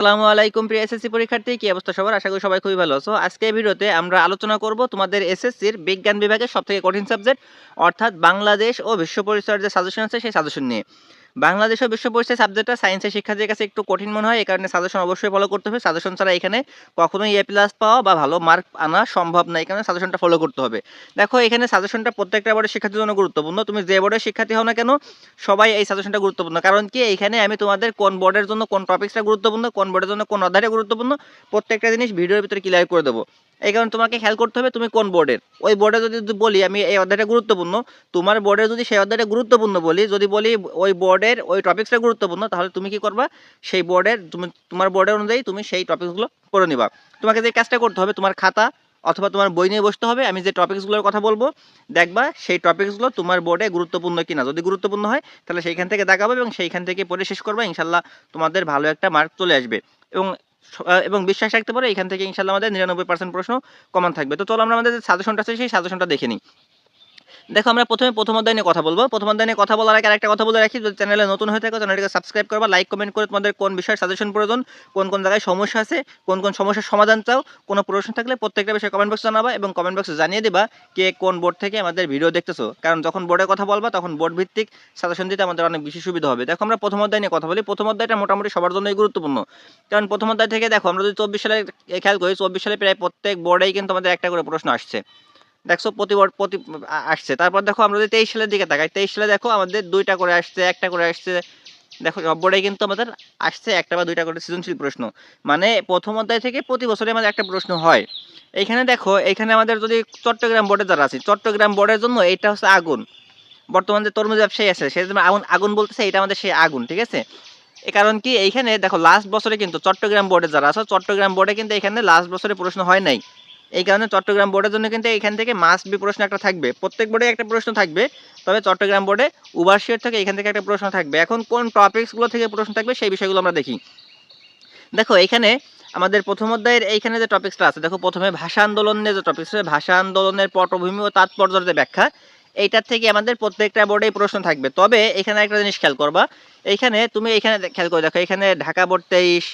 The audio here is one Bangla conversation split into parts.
আসসালামু আলাইকুম প্রিয় এসএসসি পরীক্ষার্থী, কি অবস্থা সবার? আশা করি সবাই খুবই ভালো আছো। আজকে ভিডিওতে আমরা আলোচনা করব তোমাদের এসএসসির বিজ্ঞান বিভাগের সবথেকে কঠিন সাবজেক্ট, অর্থাৎ বাংলাদেশ ও বিশ্ব পরিচয়ের যে সাজেশন আছে সেই সাজেশন নিয়ে। বাংলাদেশ বিশ্ব পরিচয় সাবজেক্টটা সায়েন্সের শিক্ষার্থীর কাছে একটু কঠিন মনে হয়, এই কারণে সাজেশন অবশ্যই ফলো করতে হবে। সাজেশন ছাড়া এখানে কখনোই এ প্লাস পাওয়া বা ভালো মার্ক আনা সম্ভব না, এই কারণে সাজেশনটা ফলো করতে হবে। দেখো, এখানে সাজেশনটা প্রত্যেকটা বোর্ডের শিক্ষার্থীর জন্য গুরুত্বপূর্ণ। তুমি যে বোর্ডের শিক্ষার্থী হও না কেন, সবাই এই সাজেশনটা গুরুত্বপূর্ণ। কারণ কি এইখানে আমি তোমাদের কোন বোর্ডের জন্য কোন টপিক্সটা গুরুত্বপূর্ণ, কোন বোর্ডের জন্য কোন অধ্যায়টা গুরুত্বপূর্ণ, প্রত্যেকটা জিনিস ভিডিওর ভিতরে ক্লিয়ার করে দেবো। এই কারণে তোমাকে খেয়াল করতে হবে তুমি কোন বোর্ডের ওই বোর্ডে যদি বলি আমি এই অধ্যায়টা গুরুত্বপূর্ণ, তোমার বোর্ডে যদি সেই অধ্যায়টা গুরুত্বপূর্ণ বলি, যদি বলি ওই বোর্ডের ওই টপিক্সটা গুরুত্বপূর্ণ, তাহলে তুমি কি করবা? সেই বোর্ডের তুমি, তোমার বোর্ডের অনুযায়ী তুমি সেই টপিকসগুলো পড়ে নিবা। তোমাকে যে কাজটা করতে হবে, তোমার খাতা অথবা তোমার বই নিয়ে বসতে হবে, আমি যে টপিক্সগুলোর কথা বলব, দেখবা সেই টপিক্সগুলো তোমার বোর্ডে গুরুত্বপূর্ণ কিনা। যদি গুরুত্বপূর্ণ হয়, তাহলে সেইখান থেকে দেখাবো এবং সেইখান থেকে পড়ে শেষ করবা ইনশাল্লাহ তোমাদের ভালো একটা মার্ক চলে আসবে। এবং এবং বিশ্বাস রাখতে পারো এখান থেকে ইনশাল্লাহ আমাদের নিরানব্বই পার্সেন্ট প্রশ্ন কমন থাকবে। তো চলো আমরা আমাদের যে সাজেশনটা আছে, সেই সাজেশনটা দেখে নিই। দেখো আমরা প্রথমে প্রথম অধ্যায় নিয়ে কথা বলব। প্রথম অধ্যায় নিয়ে কথা বলার আগে আরেকটা কথা বলে রাখি, যদি চ্যানেলে নতুন হয়ে থাকো চ্যানেলটিকে সাবস্ক্রাইব করবা লাইক কমেন্ট করে তোমাদের কোন বিষয়ে সাজেশন প্রয়োজন, কোন কোন জায়গায় সমস্যা আছে, কোন কোন সমস্যার সমাধান চাও, কোনো প্রশ্ন থাকলে প্রত্যেকটা বিষয়ে কমেন্ট বক্সে জানাবা এবং কমেন্ট বক্সে জানিয়ে দিবা কে কোন বোর্ড থেকে আমাদের ভিডিও দেখতেছো। কারণ যখন বোর্ডের কথা বলবা, তখন বোর্ড ভিত্তিক সাজেশন দিতে আমাদের অনেক বেশি সুবিধা হবে। দেখো আমরা প্রথম অধ্যায় নিয়ে কথা বলি। প্রথম অধ্যায়টা মোটামুটি সবার জন্যই গুরুত্বপূর্ণ। কারণ প্রথম অধ্যায় থেকে দেখো, আমরা যদি চব্বিশ সালে খেয়াল করি, চব্বিশ সালে প্রায় প্রত্যেক বোর্ডেই কিন্তু আমাদের একটা করে প্রশ্ন আসছে। দেখছ প্রতি প্রতি আসছে। তারপর দেখো আমরা যদি তেইশ সালের দিকে তাকাই, তেইশ সালে দেখো আমাদের দুইটা করে আসছে, একটা করে আসছে। দেখো সব বোর্ডে কিন্তু আমাদের আসছে একটা বা দুইটা করে সৃজনশীল প্রশ্ন। মানে প্রথম অধ্যায় থেকে প্রতি বছরে আমাদের একটা প্রশ্ন হয়। এইখানে দেখো এইখানে আমাদের যদি চট্টগ্রাম বোর্ডে যারা আছে, চট্টগ্রাম বোর্ডের জন্য এটা হচ্ছে আগুন। বর্তমানে যে তরমুজ ব্যবসায়ী আছে, সে আগুন আগুন বলতেছে, এটা আমাদের সেই আগুন, ঠিক আছে? কারণ কি, এইখানে দেখো লাস্ট বছরে কিন্তু চট্টগ্রাম বোর্ডে যারা আছে, চট্টগ্রাম বোর্ডে কিন্তু এখানে লাস্ট বছরে প্রশ্ন হয় নাই। এই কারণে চট্টগ্রাম বোর্ডের জন্য কিন্তু এখান থেকে মাস্ট বি প্রশ্ন একটা থাকবে। প্রত্যেক বোর্ডে একটা প্রশ্ন থাকবে, তবে চট্টগ্রাম বোর্ডে উভারশিয়ার থেকে এখান থেকে একটা প্রশ্ন থাকবে। এখন কোন টপিকসগুলো থেকে প্রশ্ন থাকবে সেই বিষয়গুলো আমরা দেখি। দেখো, এখানে আমাদের প্রথম অধ্যায়ের এইখানে যে টপিক্সটা আছে, দেখো প্রথমে ভাষা আন্দোলনের যে টপিক্স ভাষা আন্দোলনের পটভূমি ও তাৎপর্যের যে ব্যাখ্যা, এইটার থেকে আমাদের প্রত্যেকটা বোর্ডেই প্রশ্ন থাকবে। তবে এখানে একটা জিনিস খেয়াল করবা, এইখানে তুমি এখানে খেয়াল করে দেখো, এখানে ঢাকা বোর্ড তেইশ,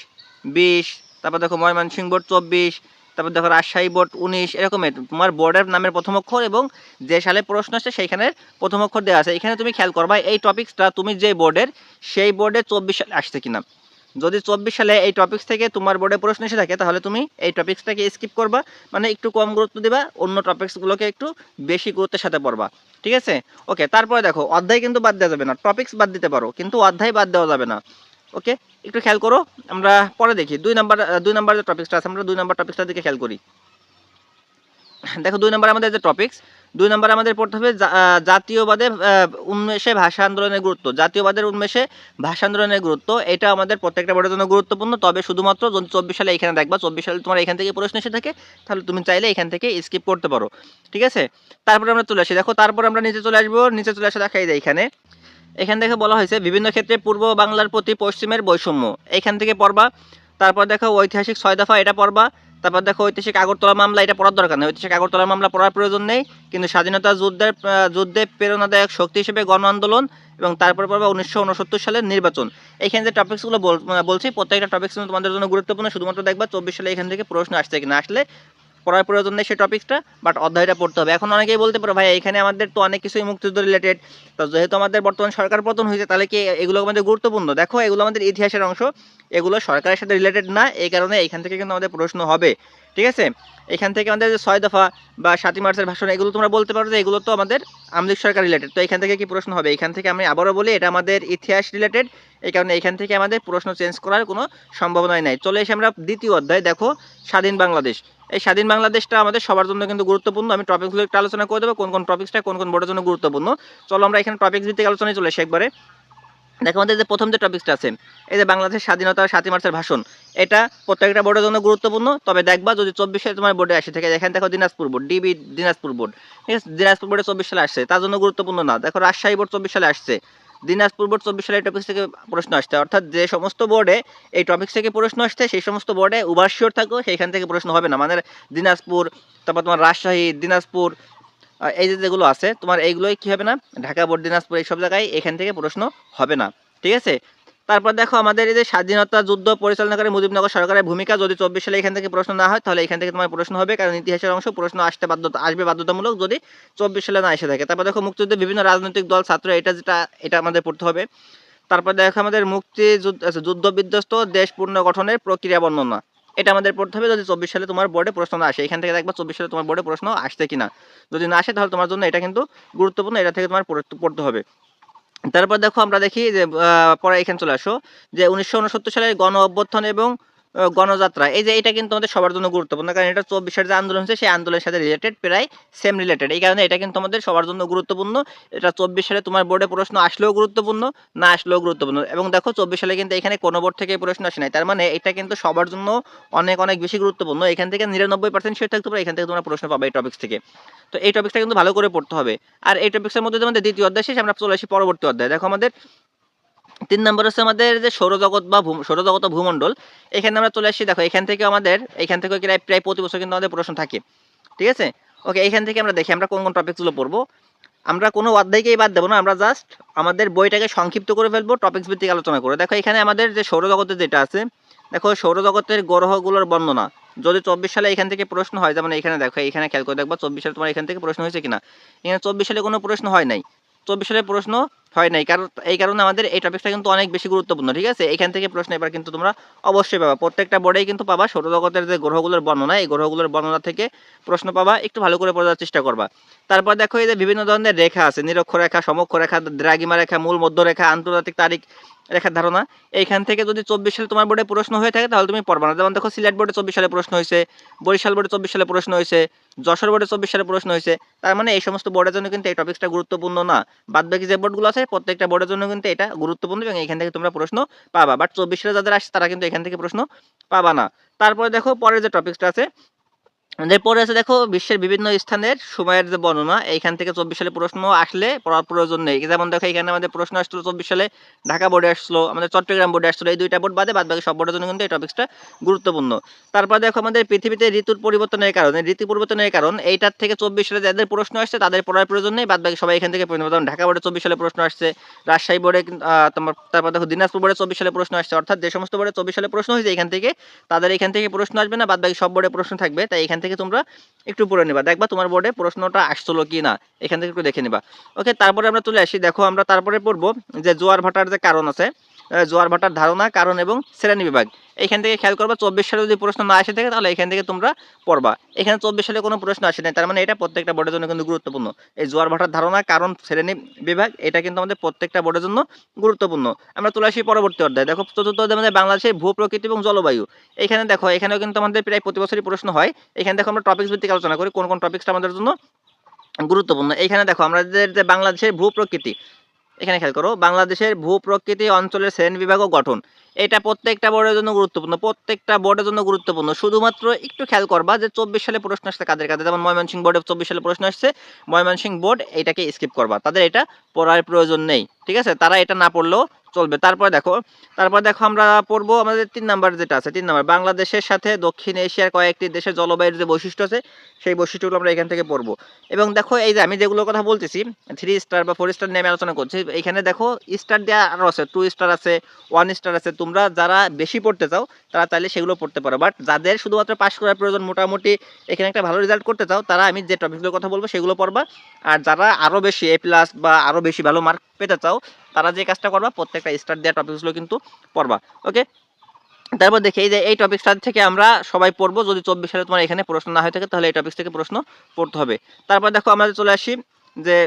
বিশ, তারপর দেখো ময়মনসিংহ বোর্ড চব্বিশ তারপর দেখো রাজশাহী বোর্ড উনিশ এরকমের তোমার বোর্ডের নামের প্রথম অক্ষর এবং যে সালে প্রশ্ন আসছে সেইখানের প্রথম অক্ষর দেওয়া আছে। এখানে তুমি খেয়াল করবা, এই টপিক্সটা তুমি যে বোর্ডের, সেই বোর্ডে চব্বিশ সালে আসছে কিনা। যদি চব্বিশ সালে এই টপিক্স থেকে তোমার বোর্ডে প্রশ্ন এসে থাকে, তাহলে তুমি এই টপিক্সটাকে স্কিপ করবা মানে একটু কম গুরুত্ব দিবা, অন্য টপিক্সগুলোকে একটু বেশি গুরুত্বের সাথে পড়বা। ঠিক আছে? ওকে তারপরে দেখো, অধ্যায় কিন্তু বাদ দেওয়া যাবে না টপিক্স বাদ দিতে পারো, কিন্তু অধ্যায় বাদ দেওয়া যাবে না। ওকে একটু খেয়াল করো, আমরা পরে দেখি। দুই নাম্বার দুই নাম্বার যে টপিক্সটা আছে, আমরা দুই নাম্বার টপিক্সটার দিকে খেয়াল করি। দেখো, দুই নাম্বার আমাদের যে টপিক্স দুই নাম্বার আমাদের পড়তে হবে জাতীয়বাদে উন্মেষে ভাষা আন্দোলনের গুরুত্ব। জাতীয়বাদের উন্মেষে ভাষা আন্দোলনের গুরুত্ব, এটা আমাদের প্রত্যেকটা বোর্ডের জন্য গুরুত্বপূর্ণ। তবে শুধুমাত্র চব্বিশ সালে এখানে দেখবা, চব্বিশ সালে তোমার এখান থেকে প্রশ্ন এসে থাকে, তাহলে তুমি চাইলে এখান থেকে স্কিপ করতে পারো। ঠিক আছে? তারপরে আমরা চলে আসি। দেখো, তারপর আমরা নিচে চলে আসব। নিচে চলে আসা দেখাই যায় এখানে। এখান থেকে বলা হয়েছে, বিভিন্ন ক্ষেত্রে পূর্ব বাংলার প্রতি পশ্চিমের বৈষম্য। এখান থেকে পড়বা, তারপর দেখো ঐতিহাসিক ছয় দফা এটা পড়বা, তারপর দেখো ঐতিহাসিক আগরতলা মামলা এটা পড়ার দরকার নেই। ঐতিহাসিক আগরতলা মামলা পড়ার প্রয়োজন নেই, কিন্তু স্বাধীনতা যুদ্ধের যুদ্ধে প্রেরণাদায়ক শক্তি হিসেবে গণ আন্দোলন এবং তারপর পড়বা উনিশশো উনসত্তর সালের নির্বাচন। এখানে যে টপিক্সগুলো বলছি, প্রত্যেকটা টপিক্স তোমাদের জন্য গুরুত্বপূর্ণ, শুধুমাত্র দেখবা চব্বিশ সালে এখান থেকে প্রশ্ন আসছে কিনা। আসলে পড়ার প্রয়োজন নেই সেই টপিকসটা বাট অধ্যায়টা পড়তে হবে। এখন অনেকেই বলতে পারো, ভাই এখানে আমাদের তো অনেক কিছুই মুক্তিযুদ্ধ রিলেটেড তো যেহেতু আমাদের বর্তমান সরকার পতন হয়েছে, তাহলে কি এগুলো আমাদের গুরুত্বপূর্ণ? দেখো, এগুলো আমাদের ইতিহাসের অংশ, এগুলো সরকারের সাথে রিলেটেড না, এই কারণে এখান থেকে কিন্তু আমাদের প্রশ্ন হবে, ঠিক আছে? এখান থেকে আমাদের যে ছয় দফা বা সাতই মার্চের ভাষণ, এগুলো তোমরা বলতে পারো যে এগুলো তো আমাদের আমলিক সরকার রিলেটেড তো এখান থেকে কি প্রশ্ন হবে? এখান থেকে আমি আবারও বলি, এটা আমাদের ইতিহাস রিলেটেড এই কারণে এখান থেকে আমাদের প্রশ্ন চেঞ্জ করার কোনো সম্ভাবনাই নাই। চলে এসে আমরা দ্বিতীয় অধ্যায়, দেখো স্বাধীন বাংলাদেশ। এই স্বাধীন বাংলাদেশটা আমাদের সবার জন্য কিন্তু গুরুত্বপূর্ণ। আমি টপিকগুলো একটু আলোচনা করে দেবো, কোন কোন টপিক্সটা কোন কোন বোর্ডের জন্য গুরুত্বপূর্ণ। চলো আমরা এখানে টপিক্স ভিত্তিক আলোচনায় চলে আসি একবারে। দেখো আমাদের যে প্রথম যে টপিক্সটা আছে, এই যে বাংলাদেশের স্বাধীনতা সাতই মার্চের ভাষণ, এটা প্রত্যেকটা বোর্ডের জন্য গুরুত্বপূর্ণ। তবে দেখবা যদি চব্বিশ তোমার বোর্ডে আসে থাকে এখানে দেখো Dinajpur board DB Dinajpur board ঠিক আছে? দিনাজপুর বোর্ডে চব্বিশ সালে আসছে, তার জন্য গুরুত্বপূর্ণ না। দেখো রাজশাহী বোর্ড চব্বিশ সালে আসছে, দিনাজপুর বোর্ড চব্বিশ সালে এই টপিক্স থেকে প্রশ্ন আসছে। অর্থাৎ যে সমস্ত বোর্ডে এই টপিক্স থেকে প্রশ্ন আসছে, সেই সমস্ত বোর্ডে উভারশিওর থাকো, সেইখান থেকে প্রশ্ন হবে না। মানে দিনাজপুর, তারপর তোমার রাজশাহী, দিনাজপুর এই যে যেগুলো আছে তোমার এইগুলোই কি হবে না? ঢাকা বোর্ড দিনাজপুর এইসব জায়গায় এখান থেকে প্রশ্ন হবে না। ঠিক আছে? তারপর দেখো আমাদের এই যে স্বাধীনতা যুদ্ধ পরিচালনাকারী মুজিবনগর সরকারের ভূমিকা যদি চব্বিশ সালে এখান থেকে প্রশ্ন না হয় তাহলে এখান থেকে তোমার প্রশ্ন হবে। কারণ ইতিহাসের অংশ প্রশ্ন আসতে বাধ্যতা আসবে বাধ্যতামূলক যদি চব্বিশ সালে না এসে থাকে। তারপর দেখো মুক্তিযুদ্ধে বিভিন্ন রাজনৈতিক দল ছাত্র এটা যেটা এটা আমাদের পড়তে হবে। তারপর দেখো আমাদের মুক্তি যুদ্ধ আচ্ছা, যুদ্ধ বিধ্বস্ত দেশ পুনর্গঠনের প্রক্রিয়া বর্ণনা। এটা আমাদের পড়তে হবে যদি চব্বিশ সালে তোমার বোর্ডে প্রশ্ন আসে। এখান থেকে দেখবা চব্বিশ সালে তোমার বোর্ডে প্রশ্ন আসছে কিনা। যদি না আসে, তাহলে তোমার জন্য এটা কিন্তু গুরুত্বপূর্ণ, এটা থেকে তোমার পড়তে- হবে। তারপর দেখো আমরা দেখি যে পরে এখানে চলে আসো। যে উনিশশো সালের গণ অভ্যর্থন এবং গণযাত্রা। এই যে এটা কিন্তু আমাদের সবার জন্য গুরুত্বপূর্ণ, কারণ এটা চব্বিশের যে আন্দোলন হচ্ছে, সেই আন্দোলনের সাথে রিলেটেড প্রায় সেম রিলেটেড এই কারণে এটা কিন্তু আমাদের সবার জন্য গুরুত্বপূর্ণ। এটা চব্বিশ সালে তোমার বোর্ডে প্রশ্ন আসলেও গুরুত্বপূর্ণ, না আসলেও গুরুত্বপূর্ণ। এবং দেখো, চব্বিশ সালে কিন্তু এখানে কোনো বোর্ড থেকে প্রশ্ন আসে নাই। তার মানে এটা কিন্তু সবার জন্য অনেক অনেক বেশি গুরুত্বপূর্ণ। এখান থেকে নিরানব্বই পার্সেন্ট শিওর থাকতে পারে, এখান থেকে তোমরা প্রশ্ন পাবে এই টপিক্স থেকে। তো এই টপিক্সটা কিন্তু ভালো করে পড়তে হবে। আর এই টপিক্সের মধ্যে আমাদের দ্বিতীয় অধ্যায় শেষ, আমরা চলে আসি পরবর্তী অধ্যায়। দেখো আমাদের তিন নম্বর হচ্ছে আমাদের যে সৌরজগৎ বা ও ভূমণ্ডল, এখানে আমরা চলে আসি দেখো, এখান থেকে আমাদের, এখান থেকে প্রায় প্রায় প্রতি বছর কিন্তু আমাদের প্রশ্ন থাকে, ঠিক আছে? ওকে এখান থেকে আমরা দেখি, আমরা কোন কোন টপিকসগুলো পড়ব। আমরা কোনো অধ্যায়কেই বাদ দেবো না, আমরা জাস্ট আমাদের বইটাকে সংক্ষিপ্ত করে ফেলব টপিক্স ভিত্তিক আলোচনা করে। দেখো, এখানে আমাদের যে সৌরজগতের যেটা আছে, দেখো, সৌরজগতের গ্রহগুলোর বর্ণনা। যদি চব্বিশ সালে এখান থেকে প্রশ্ন হয়, যেমন এখানে দেখো, এখানে খেয়াল করে দেখবা, চব্বিশ সালে তোমার এখান থেকে প্রশ্ন হয়েছে কিনা? এখানে চব্বিশ সালে কোনো প্রশ্ন হয় নাই। চব্বিশ সালে প্রশ্ন হয় নাই। কারণ এই কারণে আমাদের এই টপিকটা কিন্তু অনেক বেশি গুরুত্বপূর্ণ, ঠিক আছে? এখান থেকে প্রশ্ন এবার কিন্তু তোমরা অবশ্যই পাবা। প্রত্যেকটা বোর্ডেই কিন্তু পাবা সৌরজগতের যে গ্রহগুলোর বর্ণনা, এই গ্রহগুলোর বর্ণনা থেকে প্রশ্ন পাবা, একটু ভালো করে পড়ার চেষ্টা করবা। তারপর দেখো এই যে বিভিন্ন ধরনের রেখা আছে নিরক্ষ রেখা সমক্ষ রেখা দ্রাগিমা রেখা মূল মধ্য রেখা আন্তর্জাতিক তারিখ রেখার ধারণা। এইখান থেকে যদি চব্বিশ সালে তোমার বোর্ডে প্রশ্ন হয়ে থাকে, তাহলে তুমি পড়বা না। যেমন দেখো, সিলেট বোর্ডে চব্বিশ সালে প্রশ্ন হয়েছে, বরিশাল বোর্ডে চব্বিশ সালে প্রশ্ন হয়েছে, যশোর বোর্ডে চব্বিশ সালে প্রশ্ন হয়েছে। তার মানে এই সমস্ত বোর্ডের জন্য কিন্তু এই টপিক্সটা গুরুত্বপূর্ণ না। বাদ বাকি যে বোর্ডগুলো আছে, প্রত্যেকটা বোর্ডের জন্য কিন্তু এটা গুরুত্বপূর্ণ এবং এখান থেকে তোমরা প্রশ্ন পাবা। বাট চব্বিশ সালে যাদের আসছে, তারা কিন্তু এখান থেকে প্রশ্ন পাবা না। তারপরে দেখো, পরের যে টপিক্সটা আছে এরপরে আছে দেখো, বিশ্বের বিভিন্ন স্থানের সময়ের যে বর্ণনা, এইখান থেকে চব্বিশ সালে প্রশ্ন আসলে পড়ার প্রয়োজন নেই। যেমন দেখো এখানে আমাদের প্রশ্ন আসলো চব্বিশ সালে ঢাকা বোর্ডে আসলো আমাদের চট্টগ্রাম বোর্ডে আসলো এই দুইটা বোর্ড বাদে বাদ বাকি সব বোর্ডের জন্য কিন্তু এই টপিক্সটা গুরুত্বপূর্ণ। তারপর দেখো, আমাদের পৃথিবীতে ঋতুর পরিবর্তনের কারণে, ঋতু পরিবর্তনের কারণ, এইটার থেকে চব্বিশ সালে যাদের প্রশ্ন আসছে, তাদের পড়ার প্রয়োজন নেই বাদ বাকি সবাই এখান থেকে। যেমন ঢাকা বোর্ডে চব্বিশ সালে প্রশ্ন আসছে, রাজশাহী বোর্ডে তোমার, তারপর দেখো, দিনাজপুর বোর্ডে চব্বিশ সালে প্রশ্ন আসছে। অর্থাৎ যে সমস্ত বোর্ডে চব্বিশ সালে প্রশ্ন হয়েছে এখান থেকে তাদের এখান থেকে প্রশ্ন আসবে না বাদ বাকি সব বোর্ডে প্রশ্ন থাকবে, তাই এখান থেকে তোমরা একটু পড়ে নিবা। দেখবা তোমার বোর্ডে প্রশ্নটা আসছিল কি না এখান থেকে একটু দেখে নিবা। ওকে তারপরে আমরা চলে আসি। দেখো আমরা তারপরে পড়ব যে জোয়ার ভাটার যে কারণ আছে জোয়ার ভাটার ধারণা, কারণ এবং শ্রেণি বিভাগ। এখান থেকে খেয়াল করবা, চব্বিশ সালে যদি প্রশ্ন না আসে থাকে, তাহলে এখান থেকে তোমরা পড়বা। এখানে চব্বিশ সালে কোনো প্রশ্ন আসে নাই, তার মানে এটা প্রত্যেকটা বোর্ডের জন্য কিন্তু গুরুত্বপূর্ণ। এই জোয়ার ভাটার ধারণা, কারণ শ্রেণি বিভাগ, এটা কিন্তু আমাদের প্রত্যেকটা বোর্ডের জন্য গুরুত্বপূর্ণ। আমরা চলে আসি পরবর্তী অধ্যায়। দেখো, চতুর্থ অধ্যায় আমাদের বাংলাদেশের ভূ প্রকৃতি এবং জলবায়ু। এখানে দেখো, এখানেও কিন্তু আমাদের প্রায় প্রতি বছরই প্রশ্ন হয়। এখানে দেখো, আমরা টপিক্স ভিত্তিক আলোচনা করি, কোন কোন টপিক্সটা আমাদের জন্য গুরুত্বপূর্ণ। এখানে দেখো, আমাদের যে বাংলাদেশের ভূ প্রকৃতি এখানে খেয়াল করো, বাংলাদেশের ভূ প্রকৃতি অঞ্চলের শ্রেণি বিভাগ গঠন। এটা প্রত্যেকটা বোর্ডের জন্য গুরুত্বপূর্ণ, প্রত্যেকটা বোর্ডের জন্য গুরুত্বপূর্ণ। শুধুমাত্র একটু খেয়াল করবা যে চব্বিশ সালে প্রশ্ন আসছে কাদের কাদের। যেমন ময়মনসিংহ বোর্ডে চব্বিশ সালে প্রশ্ন আসছে, ময়মনসিংহ বোর্ড এটাকে স্কিপ করবা। তাদের এটা পড়ার প্রয়োজন নেই, ঠিক আছে? তারা এটা না পড়লেও চলবে। তারপর দেখো তারপর দেখো আমরা পড়ব আমাদের তিন নাম্বার যেটা আছে, তিন নাম্বার। বাংলাদেশের সাথে দক্ষিণ এশিয়ার কয়েকটি দেশের জলবায়ুর যে বৈশিষ্ট্য আছে, সেই বৈশিষ্ট্যগুলো আমরা এখান থেকে পড়ব। এবং দেখো, এই যে আমি যেগুলোর কথা বলতেছি থ্রি স্টার বা ফোর স্টার নিয়ে আমি আলোচনা করছি, এখানে দেখো স্টার দেওয়া আরও আছে টু স্টার আছে ওয়ান স্টার আছে। তোমরা যারা বেশি পড়তে চাও, তারা চাইলে সেগুলো পড়তে পারো। বাট যাদের শুধুমাত্র পাস করার প্রয়োজন মোটামুটি এখানে একটা ভালো রেজাল্ট করতে চাও, তারা আমি যে টপিকগুলোর কথা বলব, সেগুলো পড়বা। আর যারা আরও বেশি এ প্লাস বা আরও বেশি ভালো মার্ক পেতে চাও তারা যে কাজটা করবা, প্রত্যেকটা স্টার দেওয়া টপিকসগুলো কিন্তু পড়বা ওকে তারপর দেখি, এই যে এই টপিকসটা থেকে আমরা সবাই পড়ব, যদি চব্বিশ সালে তোমার এখানে প্রশ্ন না হয়ে থাকে, তাহলে এই টপিক থেকে প্রশ্ন পড়তে হবে। তারপর দেখো, আমরা চলে আসি, যে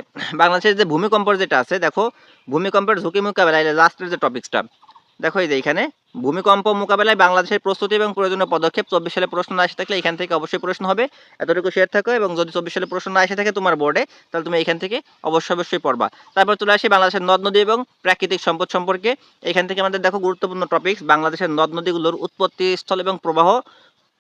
বাংলাদেশের যে ভূমিকম্পর যেটা আছে, দেখো, ভূমিকম্পের ঝুঁকি মোকাবেলায় লাস্টের যে টপিক্সটা দেখো এই যে এখানে ভূমিকম্প মোকাবেলায় বাংলাদেশের প্রস্তুতি এবং প্রয়োজনীয় পদক্ষেপ চব্বিশ সালে প্রশ্ন না এসে থাকলে এখান থেকে অবশ্যই প্রশ্ন হবে। এতটুকু শেয়ার থাকো এবং যদি চব্বিশ সালে প্রশ্ন না এসে থাকে তোমার বোর্ডে তাহলে তুমি এখান থেকে অবশ্যই অবশ্যই পড়বা। তারপর চলে আসি বাংলাদেশের নদ নদী এবং প্রাকৃতিক সম্পদ সম্পর্কে। এখান থেকে আমাদের দেখো গুরুত্বপূর্ণ টপিকস বাংলাদেশের নদ নদীগুলোর উৎপত্তি স্থল এবং প্রবাহ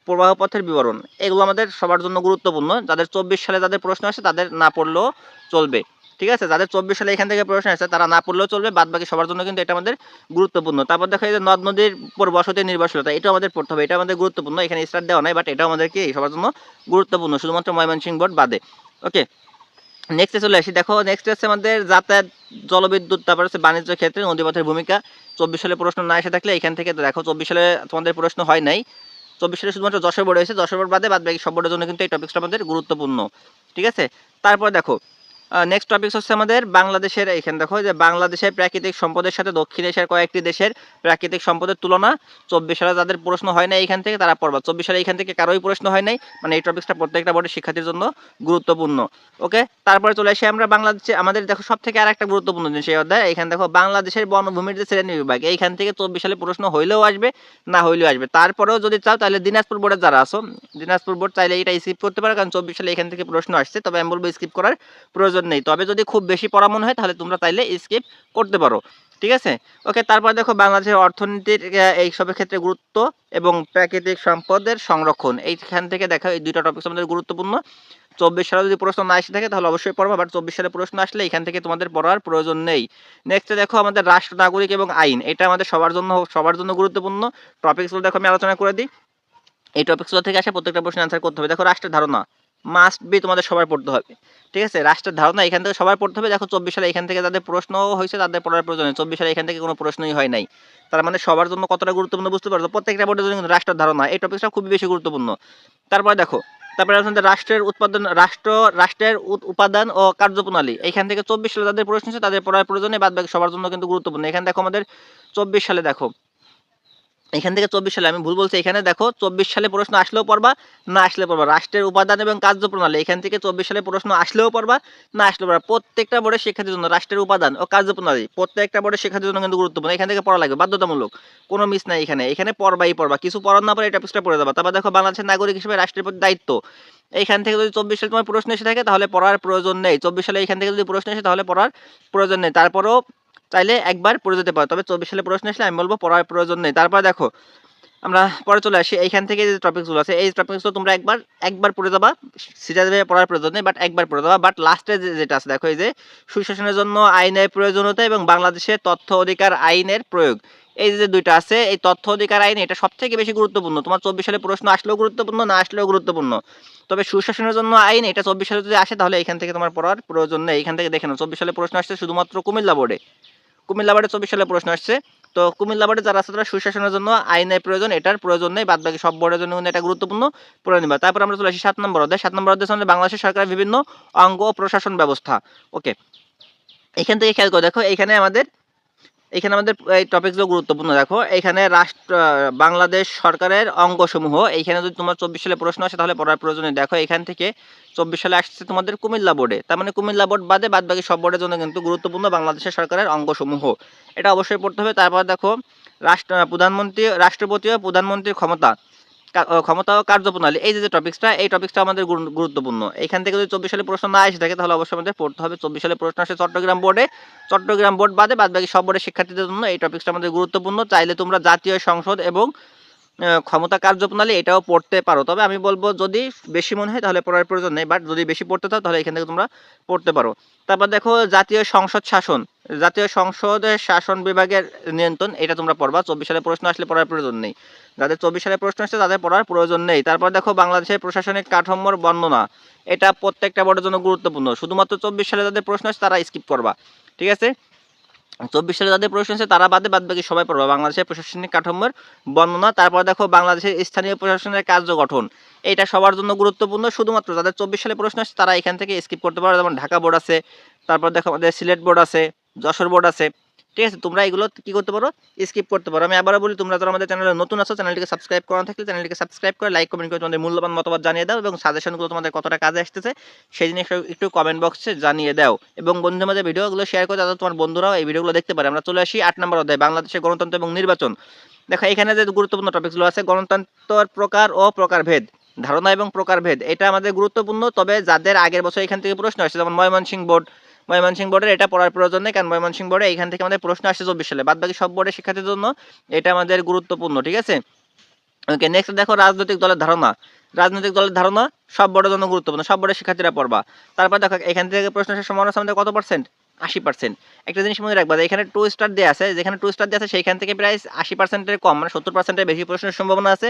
প্রবাহ পথের বিবরণ। এগুলো আমাদের সবার জন্য গুরুত্বপূর্ণ। যাদের চব্বিশ সালে যাদের প্রশ্ন আসে তাদের না পড়লেও চলবে। ঠিক আছে? যাদের চব্বিশ সালে এখান থেকে প্রশ্ন আসে, তারা না পড়লেও চলবে বাদ বাকি সবার জন্য কিন্তু এটা আমাদের গুরুত্বপূর্ণ। তারপর দেখা যায় নদ নদীর উপর বসতি নির্ভরশীলতা এটা আমাদের পড়তে হবে এটা আমাদের গুরুত্বপূর্ণ। এখানে স্টার্ট দেওয়া নাই বাট এটা আমাদেরকে সবার জন্য গুরুত্বপূর্ণ। শুধুমাত্র ময়মনসিংহ বোর্ড বাদে। ওকে নেক্সটে চলে আসি। দেখো নেক্সট হচ্ছে আমাদের যাতায়াত, জলবিদ্যুৎ, তারপর হচ্ছে বাণিজ্য ক্ষেত্রে নদীপথের ভূমিকা। চব্বিশ সালে প্রশ্ন না এসে থাকলে এখান থেকে দেখো, চব্বিশ সালে তোমাদের প্রশ্ন হয় নাই। চব্বিশ সালে শুধুমাত্র যশোর বোর্ড হয়েছে, যশোর বোর্ড বাদে বাদ বাকি সব বোর্ডের জন্য কিন্তু এই টপিক্সটা আমাদের গুরুত্বপূর্ণ। ঠিক আছে? তারপর দেখো নেক্সট টপিক হচ্ছে আমাদের বাংলাদেশের এখানে দেখো যে বাংলাদেশের প্রাকৃতিক সম্পদের সাথে দক্ষিণ এশিয়ার কয়েকটি দেশের প্রাকৃতিক সম্পদের তুলনা চব্বিশ সালে যাদের প্রশ্ন হয় না এখান থেকে তারা পড়বা। চব্বিশ সালে এখান থেকে কারোই প্রশ্ন হয় নাই মানে এই টপিক্সটা প্রত্যেকটা বোর্ডের শিক্ষার্থীর জন্য গুরুত্বপূর্ণ। ওকে তারপরে চলে আসি আমরা বাংলাদেশে, আমাদের দেখো সব থেকে আর একটা গুরুত্বপূর্ণ জিনিস এই অধ্যায় এখানে দেখো বাংলাদেশের বনভূমির যে শ্রেণি বিভাগ, এইখান থেকে চব্বিশ সালে প্রশ্ন হইলেও আসবে, না হইলেও আসবে। তারপরেও যদি চাও তাহলে দিনাজপুর বোর্ডে যারা আসো দিনাজপুর বোর্ড চাইলে এটা স্কিপ করতে পারো, কারণ চব্বিশ সালে এখান থেকে প্রশ্ন আসছে, তবে আমি বলব স্কিপ করার প্রয়োজন নেই। তবে যদি খুব বেশি পড়া মনে হয় তাহলে তোমরা চাইলে স্কিপ করতে পারো। ঠিক আছে? ওকে তারপর দেখো বাংলাদেশের অর্থনীতির আহ, এই সবের ক্ষেত্রে গুরুত্ব এবং প্রাকৃতিক সম্পদের সংরক্ষণ। এইখান থেকে দেখা এই দুইটা টপিক আমাদের গুরুত্বপূর্ণ। চব্বিশ সালে যদি প্রশ্ন না এসে থাকে তাহলে অবশ্যই পড়ব। বাট চব্বিশ সালে প্রশ্ন আসলে এখান থেকে তোমাদের পড়ার প্রয়োজন নেই। নেক্সট দেখো আমাদের রাষ্ট্র নাগরিক এবং আইন। এটা আমাদের সবার জন্য সবার জন্য গুরুত্বপূর্ণ। টপিকসগুলো দেখো আমি আলোচনা করে দিই। এই টপিকসগুলো থেকে আসে প্রত্যেকটা প্রশ্ন অ্যান্সার করতে হবে। দেখো রাষ্ট্রের ধারণা। মাস্ট বি তোমাদের সবার পড়তে হবে। ঠিক আছে? রাষ্ট্রের ধারণা এখান থেকে সবার পড়তে হবে। দেখো, চব্বিশ সালে এখান থেকে যাদের প্রশ্ন হয়েছে, তাদের পড়ার প্রয়োজন নেই। চব্বিশ সালে এখান থেকে কোনো প্রশ্নই হয় নাই। তার মানে সবার জন্য কতটা গুরুত্বপূর্ণ বুঝতে পারছ? প্রত্যেকটা বোর্ডের জন্য কিন্তু রাষ্ট্রের ধারণা। এই টপিকটা খুবই বেশি গুরুত্বপূর্ণ। তারপরে দেখো, তারপরে আমাদের রাষ্ট্রের উৎপাদন, রাষ্ট্র, রাষ্ট্রের উপাদান ও কার্যপ্রণালী। এখান থেকে চব্বিশ সালে যাদের প্রশ্ন আছে তাদের পড়ার প্রয়োজনে বাদ বাকি সবার জন্য কিন্তু গুরুত্বপূর্ণ। এখানে দেখো আমাদের চব্বিশ সালে দেখো এখান থেকে চব্বিশ সালে, আমি ভুল বলছি, এখানে দেখো চব্বিশ সালে প্রশ্ন আসলেও পড়বা, না আসলে পড়বা। রাষ্ট্রের উপাদান এবং কার্যপ্রণালী এখান থেকে চব্বিশ সালে প্রশ্ন আসলেও পড়বা, না আসলেও পড়বা। প্রত্যেকটা বোর্ডের শিক্ষার্থীর জন্য রাষ্ট্রের উপাদান ও কার্যপ্রণালী প্রত্যেকটা বোর্ডের শিক্ষার্থীর জন্য কিন্তু গুরুত্বপূর্ণ। এখান থেকে পড়া লাগবে, বাধ্যতামূলক। কোনো মিস নাই এখানে। এখানে পড়বাই পড়বা। কিছু পড়ার না পরে এটা পিসটা পড়ে যাবা। তারপর দেখো বাংলাদেশের নাগরিক হিসেবে রাষ্ট্রের প্রতি দায়িত্ব। এইখান থেকে যদি চব্বিশ সালে তোমার প্রশ্ন এসে থাকে, তাহলে পড়ার প্রয়োজন নেই। চব্বিশ সালে এখান থেকে যদি প্রশ্ন এসে, তাহলে পড়ার প্রয়োজন নেই। তারপরেও চাইলে একবার পড়ে যেতে পারো। তবে চব্বিশ সালে প্রশ্ন আসলে আমি বলব, পড়ার প্রয়োজন নেই। তারপর দেখো, আমরা পরে চলে আসি। এইখান থেকে যে টপিকসগুলো আছে, এই টপিকসগুলো তোমরা একবার একবার পড়ে যাবা। সিরিয়াসভাবে পড়ার প্রয়োজন নেই বাট একবার পড়ে যাবা। বাট লাস্টে যেটা আছে, দেখো এই যে, সুশাসনের জন্য আইনের প্রয়োজনীয়তা এবং বাংলাদেশের তথ্য অধিকার আইনের প্রয়োগ। এই যে দুইটা আছে, এই তথ্য অধিকার আইন, এটা সব থেকে বেশি গুরুত্বপূর্ণ। তোমার চব্বিশ সালে প্রশ্ন আসলেও গুরুত্বপূর্ণ, না আসলেও গুরুত্বপূর্ণ? তবে সুশাসনের জন্য আইন, এটা চব্বিশ সালে যদি আসে, তাহলে এখান থেকে তোমার পড়ার প্রয়োজন নেই। এখান থেকে দেখে নাও, চব্বিশ সালে প্রশ্ন আসছে শুধুমাত্র কুমিল্লা বোর্ডে। কুমিল্লা বোর্ডে চব্বিশ সালে প্রশ্ন আসছে। তো কুমিল্লাবাড়ে যারা আছে তারা সুশাসনের জন্য আইনের প্রয়োজন, এটার প্রয়োজন নেই বাদ বাকি সব বোর্ডের জন্য এটা গুরুত্বপূর্ণ, পড়ে নিবা। তারপর আমরা চলে আসি সাত নম্বর অধ্যায়। সাত নম্বর অধ্যায় বাংলাদেশের সরকারের বিভিন্ন অঙ্গ প্রশাসন ব্যবস্থা। ওকে, এখান থেকে খেয়াল করে দেখো, এখানে আমাদের এখানে আমাদের এই টপিকগুলো গুরুত্বপূর্ণ। দেখো, এখানে রাষ্ট্র, বাংলাদেশ সরকারের অঙ্গসমূহ। এইখানে যদি তোমার চব্বিশ সালে প্রশ্ন আসে, তাহলে পড়ার প্রয়োজনে দেখো, এখান থেকে চব্বিশ সালে আসছে তোমাদের কুমিল্লা বোর্ডে। তার মানে কুমিল্লা বোর্ড বাদে বাদ বাকি সব বোর্ডের জন্য কিন্তু গুরুত্বপূর্ণ বাংলাদেশের সরকারের অঙ্গসমূহ। এটা অবশ্যই পড়তে হবে। তারপর দেখো, রাষ্ট্র, প্রধানমন্ত্রী, রাষ্ট্রপতি ও প্রধানমন্ত্রীর ক্ষমতা। ক্ষমতা ও কার্যপ্রণালী এই যে টপিক্সটা এই টপিক্সটা আমাদের গুরু- গুরুত্বপূর্ণ। এখান থেকে যদি চব্বিশ সালে প্রশ্ন না এসে থাকে, তাহলে অবশ্যই আমাদের পড়তে হবে। চব্বিশ সালে প্রশ্ন আসে চট্টগ্রাম বোর্ডে। চট্টগ্রাম বোর্ড বাদে বাদ বাকি সব বোর্ডের শিক্ষার্থীদের জন্য এই টপিক্সটা আমাদের গুরুত্বপূর্ণ। চাইলে তোমরা জাতীয় সংসদ এবং ক্ষমতা কার্যপ্রণালী এটাও পড়তে পারো। তবে আমি বলব, যদি বেশি মনে হয়, তাহলে পড়ার প্রয়োজন নেই। বাট যদি বেশি পড়তে চাও, তাহলে এখান থেকে তোমরা পড়তে পারো। তারপর দেখো, জাতীয় সংসদ শাসন। জাতীয় সংসদের শাসন বিভাগের নিয়ন্ত্রণ, এটা তোমরা পড়বা। চব্বিশ সালে প্রশ্ন আসলে পড়ার প্রয়োজন নেই। যাদের চব্বিশ সালে প্রশ্ন আসছে তাদের পড়ার প্রয়োজন নেই। তারপর দেখো, বাংলাদেশের প্রশাসনিক কাঠামোর বর্ণনা। এটা প্রত্যেকটা বোর্ডের জন্য গুরুত্বপূর্ণ। শুধুমাত্র চব্বিশ সালে যাদের প্রশ্ন আসছে তারা স্কিপ করবা। ঠিক আছে? চব্বিশ সালে যাদের প্রশ্ন আছে তারা বাদে বাদ বাকি সবাই পড়বা। বাংলাদেশের প্রশাসনিক কাঠামোর বর্ণনা। তারপর দেখো, বাংলাদেশের স্থানীয় প্রশাসনের কার্য গঠন। এটা সবার জন্য গুরুত্বপূর্ণ। শুধুমাত্র যাদের চব্বিশ সালে প্রশ্ন আছে তারা এখান থেকে স্কিপ করতে পারো যেমন ঢাকা বোর্ড আছে। তারপর দেখো, আমাদের সিলেট বোর্ড আছে, যশোর বোর্ড আছে। ঠিক আছে? তোমরা এগুলো কি করতে পারো? স্কিপ করতে পারো। আমি আবারও বলি, তোমরা যারা আমাদের চ্যানেলে নতুন আছো চ্যানেলটিকে সাবস্ক্রাইব করা থাকলে চ্যানেলটিকে সাবস্ক্রাইব করে লাইক কমেন্ট করে তোমাদের মূল্যবান মতামত জানিয়ে দাও এবং সাজেশনগুলো তোমাদের কতটা কাজে আসতেছে সেই জিনিস একটু কমেন্ট বক্সে জানিয়ে দাও। এবং বন্ধুদের মধ্যে ভিডিওগুলো শেয়ার করে যাতে তোমার বন্ধুরাও এই ভিডিওগুলো দেখতে পারে। আমরা চলে আসি আট নম্বর অধ্যায় বাংলাদেশের গণতন্ত্র এবং নির্বাচন। দেখো, এখানে যে গুরুত্বপূর্ণ টপিকগুলো আছে, গণতন্ত্রের প্রকার ও প্রকারভেদ ধারণা এবং প্রকারভেদ এটা আমাদের গুরুত্বপূর্ণ। তবে যাদের আগের বছর এখান থেকে প্রশ্ন আসছে যেমন ময়মনসিংহ বোর্ড ময়মনসিংহ বোর্ডের এটা পড়ার প্রয়োজন নেই, কারণ ময়মনসিং বোর্ডে এখান থেকে আমাদের প্রশ্ন আসছে চব্বিশ সালে। বাদ বাকি সব বোর্ডের শিক্ষার্থীর জন্য এটা আমাদের গুরুত্বপূর্ণ, ঠিক আছে? ওকে নেক্সট দেখো রাজনৈতিক দলের ধারণা। রাজনৈতিক দলের ধারণা সব বোর্ডের জন্য গুরুত্বপূর্ণ, সব বোর্ডের শিক্ষার্থীরা পড়বা। তারপর দেখো এখান থেকে প্রশ্ন আসে আছে আমাদের কত পার্সেন্ট আশি পার্সেন্ট একটা জিনিস মনে রাখবা এখানে টু স্টার দেওয়া আছে, যেখানে টু স্টার দেওয়া আছে সেইখান থেকে প্রায় আশি পার্সেন্টের কম মানে সত্তর পার্সেন্টের বেশি প্রশ্নের সম্ভাবনা আছে।